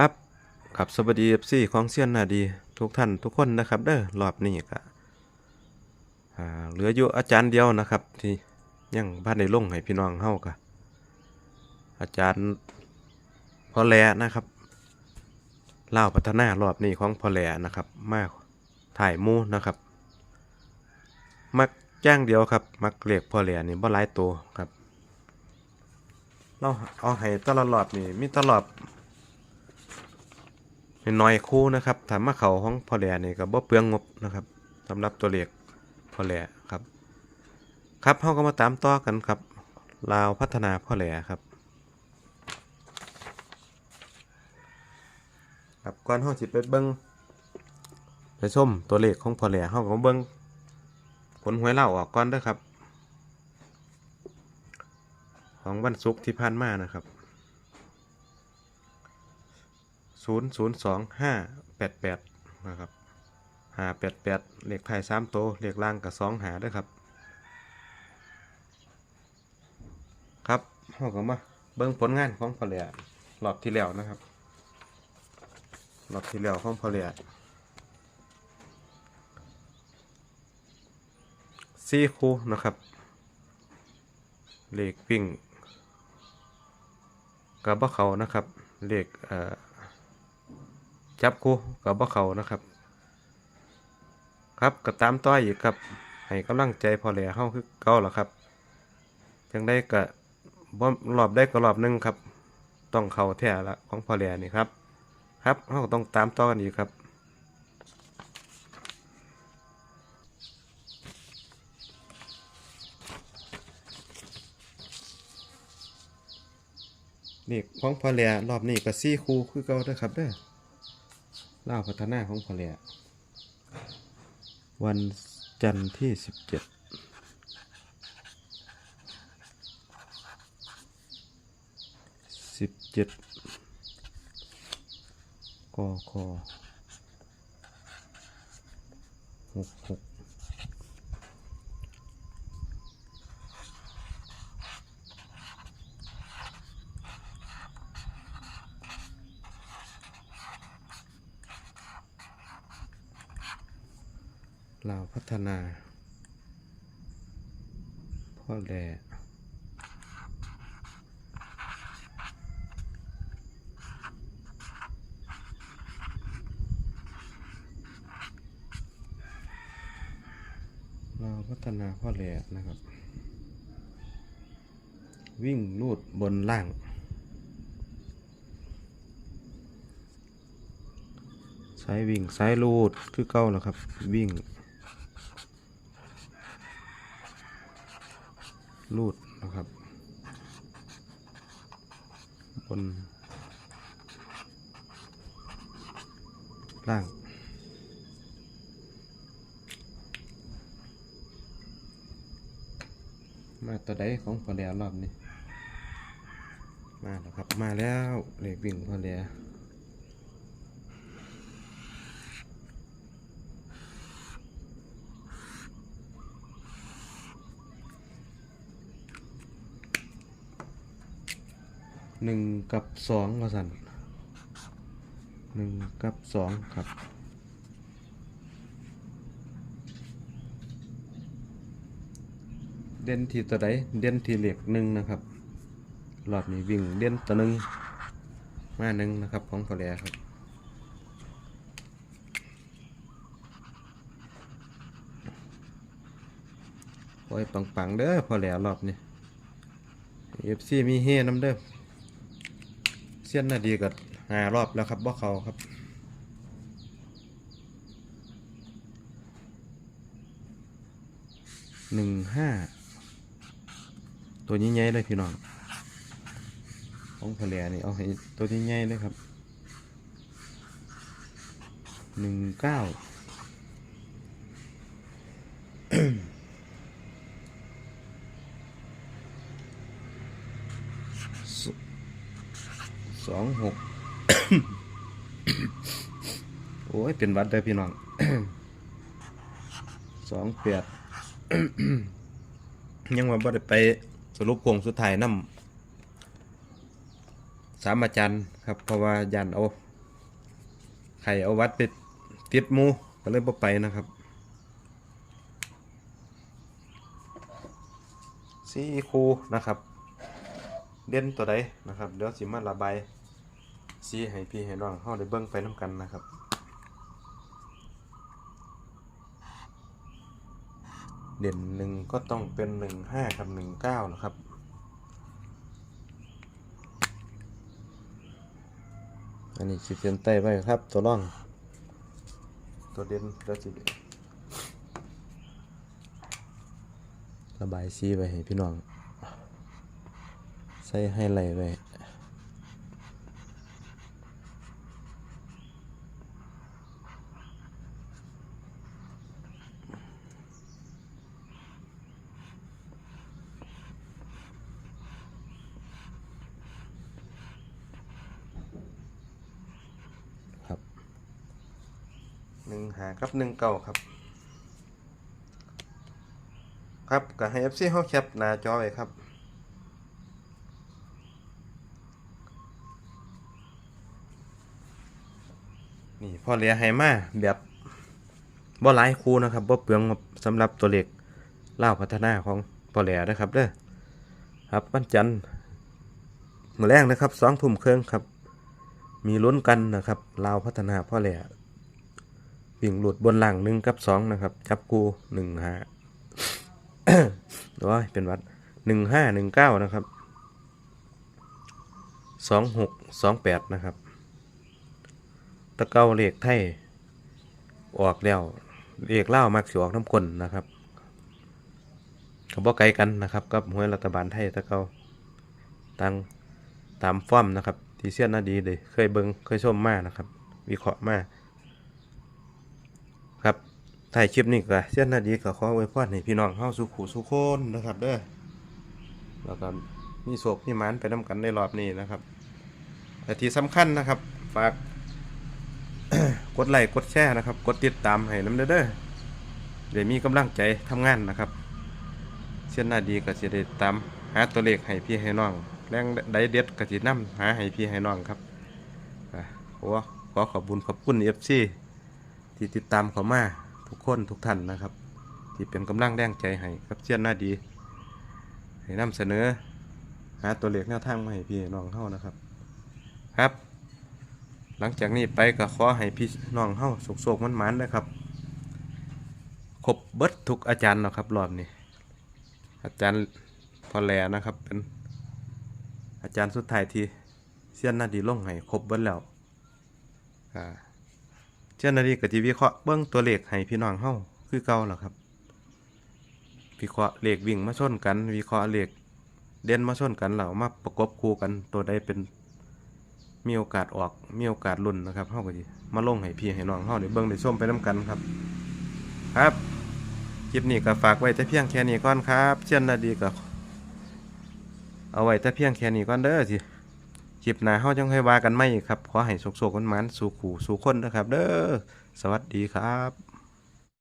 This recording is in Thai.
ครับกับสวัสดีเอฟซีของเซียนนาดี ทุกท่านทุกคนนะครับ เด้อรอบนี้ก็เหลืออยู่อาจารย์เดียวนะครับ ที่ยังบ้านในลงให้พี่น้องเฮาก็อาจารย์พอแหลนะครับเล่าพัฒนารอบนี้ของพอแหลนะครับ มาถ่ายมูนะครับ มักจ้างเดียวครับ มักเรียกพอแหลนี่บ่หลายตัวครับเราเอาให้ตลอดรอบนี่มีตลอด น้อยคู่นะครับถามมาเขาของพอแหล่นี่ก็บ่เปลืองงบนะครับสำหรับตัวเลขพอแหล่ครับ ครับเฮาก็มาตามต่อกันครับลาวพัฒนาพอแหล่ครับครับก่อนเฮาสิไปเบิ่งไปชมตัวเลขของพอแหล่เฮาก็เบิ่งผลหวยเล่าออกก่อนเด้อครับ ของวันศุกร์ที่ผ่านมานะครับ ศูนย์ศูนย์สองห้าแปดแปดนะครับหาแปดแปดเลขไทายสามโตเลขล่างกับสองหาด้วยครับ ครับเราก็มาเบิ้งผลงานของพอเลียรอบที่แล้วนะครับรอบที่แล้วของพอเลียสี่คู่นะครับเลขวิ่งกับบ่เขานะครับเลขเอ่อ จับคู่กับบ่เขานะครับ ครับก็ตามต่ออีกครับ ให้กำลังใจพอแหล่เฮาคือเก่าล่ะครับจังได้ก็บ่รอบได้ก็รอบหนึงครับ ต้องเข้าแท้ละของพอแหล่นี่ครับ ครับเฮาก็ต้องตามต่อกันอีกครับนี่ของพอแหล่รอบนี้ก็ซี่คู่คือเก่าเด้อครับเด้อ เล่าพัฒนาของพอแหล่วันจันทร์ที่สิบเจ็ดสิบเจ็ดกคหกหก ลาวพัฒนา พ่อแหล่ลาวพัฒนาพ่อแหล่นะครับ วิ่งลูดบนล่างสายวิ่งสายลูดคือเก้าแล้วครับ วิ่ง ลูดนะครับ บน ล่าง มาตัวใดของพอแล้วรอบนี้ มาแล้วครับ มาแล้วเลขวิ่งพอแล้ว หนึ่งกับสองว่าสันหนึ่งกับสองครับเด่นที่ตัวใดเด่นที่เหล็กหนึ่งนะครับรอบนี้วิ่งเด่นตัวหนึ่งมาหนึ่งนะครับของพอแลครับโอ้ยปังๆเด้อพอแหล้วรอบนี้เอฟซีมีเฮน้ำเด้อ ส้นน่าดีกับหารอบแล้วครับว่าเขาครับ หนึ่งห้า ตัวใหญ่เลยพี่น้อง ของพอแหลนี่เอาให้ตัวใหญ่เลยครับ หนึ่งเก้า สองหก โอ้ย เป็นวัดได้พี่น้องสองแปดยังว่าบ่ได้ไปสรุปโครงสุดท้ายนำสามอาจารย์ครับ เพราะว่ายันเอาไข่เอาวัดไปติดมูก็เลยบ่ไปนะครับสีคูนะครับ เด่นตัวใดนะครับ เดี๋ยวสิมาระบายสีให้พี่ให้น้องเฮาได้เบิ่งไปน้ำกันนะครับ เด่นหนึ่งก็ต้องเป็นหนึ่งห้ากับหนึ่งเก้านะครับ อันนี้ขีดเส้นใต้ไว้ครับตัวร่อง ตัวเด่นแล้วจิระบายสีไว้ให้พี่น้อง ใส่ให้ไหลท์ไว้ หนึ่งหากับหนึ่งเก้าครับ ครับก็ให้ FC เฮาแคปหน้าจอไว้ครับนี่พอเหลียให้มาแบบบ่หลายคูนะครับบ่เปลืองสำหรับตัวเลขเล่าพัฒนาของพอเหลียนะครับเด้อครับวันจันทร์มื้อแรกนะครับสองทุ่มเครึ่องครับ มีลุ้นกันนะครับลาวพัฒนาพ่อแหล่ วิ่งหลุดบนหลังหนึ่งกับสองนะครับ จับกูหนึ่งห้าโอ้ยเป็นวัดหนึ่งห้าหนึ่งเก้านะครับสองหกสองแปดนะครับ ตะเก้าเลขไทยออกแล้วเลขเล่ามักสิออกน้ำกลนนะครับกับบ่ไกลกันนะครับกับหวยรัฐบาลไทยตะเก้าตังตามฟอร์มนะครับ ที่เสียนนาดีเลยเคยเบิงเคยชมมากนะครับ วิเคราะห์มาครับ ถ่ายคลิปนี้ก็เสียนนาดีก็ขออวยพรให้พี่น้องเฮาสุขุสุขคนนะครับเด้อแล้วก็มีโศกมีมานไปนํกันในรอบนี้นะครับแต่ที่สำคัญนะครับ ฝากกดไลค์กดแชร์นะครับ กดติดตามให้น้ำเด้อเด้อเดี๋ยวมีกำลังใจทำงานนะครับเสียนนาดีก็จะได้ตามหาตัวเลขให้พี่ให้น้องแรงไดเด็ดกะจินำหาให้พี่ให้น้องครับอะขอขอขอบคุญขอบคุณเอฟซีที่ติดตามเขามา ทุกคนทุกท่านนะครับ ที่เป็นกำลังแรงใจให้ครับเชียนหน้าดี ให้นำเสนอ หาตัวเลขแนวทางมาให้พี่น้องเฮานะครับ ครับ หลังจากนี้ไปก็ขอให้พี่น้องเฮาสุกๆมันๆนะครับครบเบิดทุกอาจารย์นะครับรอบนี้อาจารย์พอแลนะครับ เป็นอาจารย์สุดท้ายที่เสี้ยนหน้าดีลงให้ครบเบิดแล้วอ่า เสี้ยนนาดีก็สิวิเคราะห์เบิ่งตัวเลขให้พี่น้องเฮาคือเก่าล่ะครับ วิเคราะห์เลขวิ่งมาชนกัน วิเคราะห์เลขเด่นมาชนกันแล้วเอามาประกบคู่กันตัวใดเป็นมีโอกาสออกมีโอกาสลุ้นนะครับเฮาก็สิมาลงให้พี่ให้น้องเฮาได้เบิ่งได้มไปนํกันครับ ครับคลิปนี้ก็ฝากไว้แต่เพียงแค่นี้ก่อนครับเสี้ยนนาดีก็เอาไว้แต่เพียงแค่นี้ก่อนเด้อสิ คลิปหน้าเฮาจังให้ว่ากันใหม่ครับ ขอให้สุขๆมันๆสู่ขู่สู่คนนะครับ เด้อสวัสดีครับ